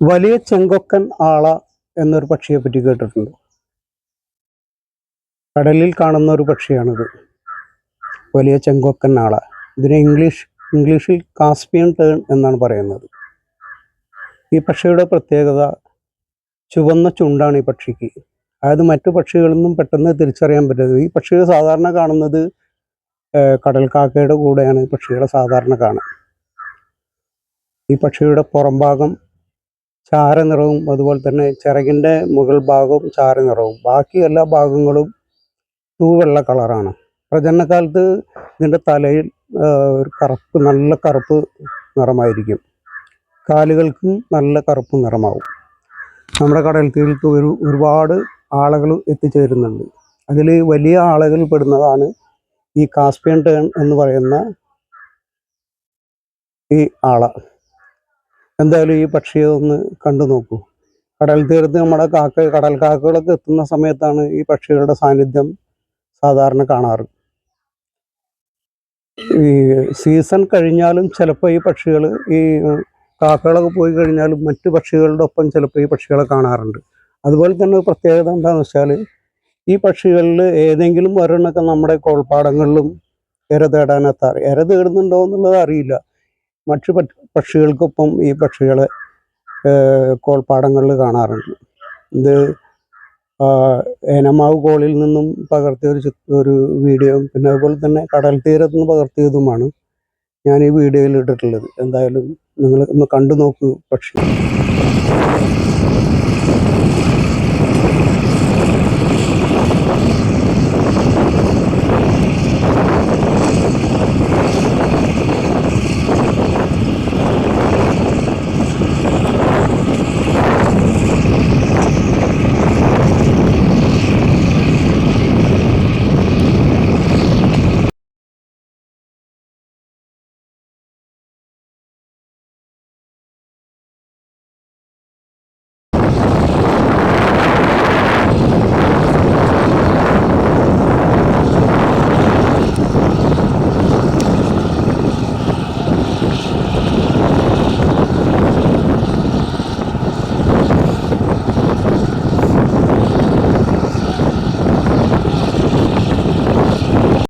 വലിയ ചെങ്കൊക്കൻ ആള എന്നൊരു പക്ഷിയെ പറ്റി കേട്ടിട്ടുണ്ട്. കടലിൽ കാണുന്ന ഒരു പക്ഷിയാണിത്. വലിയ ചെങ്കൊക്കൻ ആള. ഇതിനെ ഇംഗ്ലീഷ് ഇംഗ്ലീഷിൽ കാസ്പിയൻ ടേൺ എന്നാണ് പറയുന്നത്. ഈ പക്ഷിയുടെ പ്രത്യേകത ചുവന്ന ചുണ്ടാണ് ഈ പക്ഷിക്ക്. അതായത് മറ്റു പക്ഷികളിൽ നിന്നും പെട്ടെന്ന് തിരിച്ചറിയാൻ പറ്റുന്നത് ഈ പക്ഷികൾ സാധാരണ കാണുന്നത് കടൽ കാക്കയുടെ കൂടെയാണ് ഈ പക്ഷികളെ സാധാരണ കാണുക ഈ പക്ഷിയുടെ പുറം ഭാഗം ചാരനിറവും അതുപോലെ തന്നെ ചിറകിന്റെ മുകൾ ഭാഗവും ചാരനിറവും ബാക്കി എല്ലാ ഭാഗങ്ങളും തൂവെള്ള കളറാണ്. പ്രജനനകാലത്ത് ഇതിന്റെ തലയിൽ ഒരു കറുപ്പ് നല്ല കറുപ്പ് നിറമായിരിക്കും. കാലുകൾക്കും നല്ല കറുപ്പ് നിറമാവും. നമ്മുടെ കടൽ തീരത്ത് ഒരു ഒരുപാട് ആളുകൾ എത്തിച്ചേരുന്നുണ്ട്. അതിൽ വലിയ ആളുകൾ പെടുന്നതാണ് ഈ കാസ്പിയൻ ടേൺ എന്ന് പറയുന്ന ഈ ആള. എന്തായാലും ഈ പക്ഷിയെ ഒന്ന് കണ്ടു നോക്കൂ. കടൽ തീരത്ത് നമ്മുടെ കാക്ക കടൽ കാക്കകളൊക്കെ എത്തുന്ന സമയത്താണ് ഈ പക്ഷികളുടെ സാന്നിധ്യം സാധാരണ കാണാറ്. ഈ സീസൺ കഴിഞ്ഞാലും ചിലപ്പോൾ ഈ പക്ഷികൾ ഈ കാക്കകളൊക്കെ പോയി കഴിഞ്ഞാലും മറ്റു പക്ഷികളുടെ ഒപ്പം ചിലപ്പോൾ ഈ പക്ഷികളെ കാണാറുണ്ട്. അതുപോലെ തന്നെ പ്രത്യേകത എന്താണെന്ന് വെച്ചാൽ ഈ പക്ഷികളിൽ ഏതെങ്കിലും ഒരെണ്ണമൊക്കെ നമ്മുടെ കോൾപ്പാടങ്ങളിലും ഇര തേടാനെത്താറ് ഇര തേടുന്നുണ്ടോ എന്നുള്ളത് അറിയില്ല. മറ്റു പക്ഷികൾക്കൊപ്പം ഈ പക്ഷികളെ കോൾപ്പാടങ്ങളിൽ കാണാറുണ്ട്. ഇത് ഏനമാവ് കോളിൽ നിന്നും പകർത്തിയ ഒരു ഒരു വീഡിയോ പിന്നെ അതുപോലെ തന്നെ കടൽ തീരത്ത് നിന്ന് പകർത്തിയതുമാണ് ഞാൻ ഈ വീഡിയോയിൽ ഇട്ടിട്ടുള്ളത്. എന്തായാലും നിങ്ങൾ ഒന്ന് കണ്ടു നോക്കൂ പക്ഷി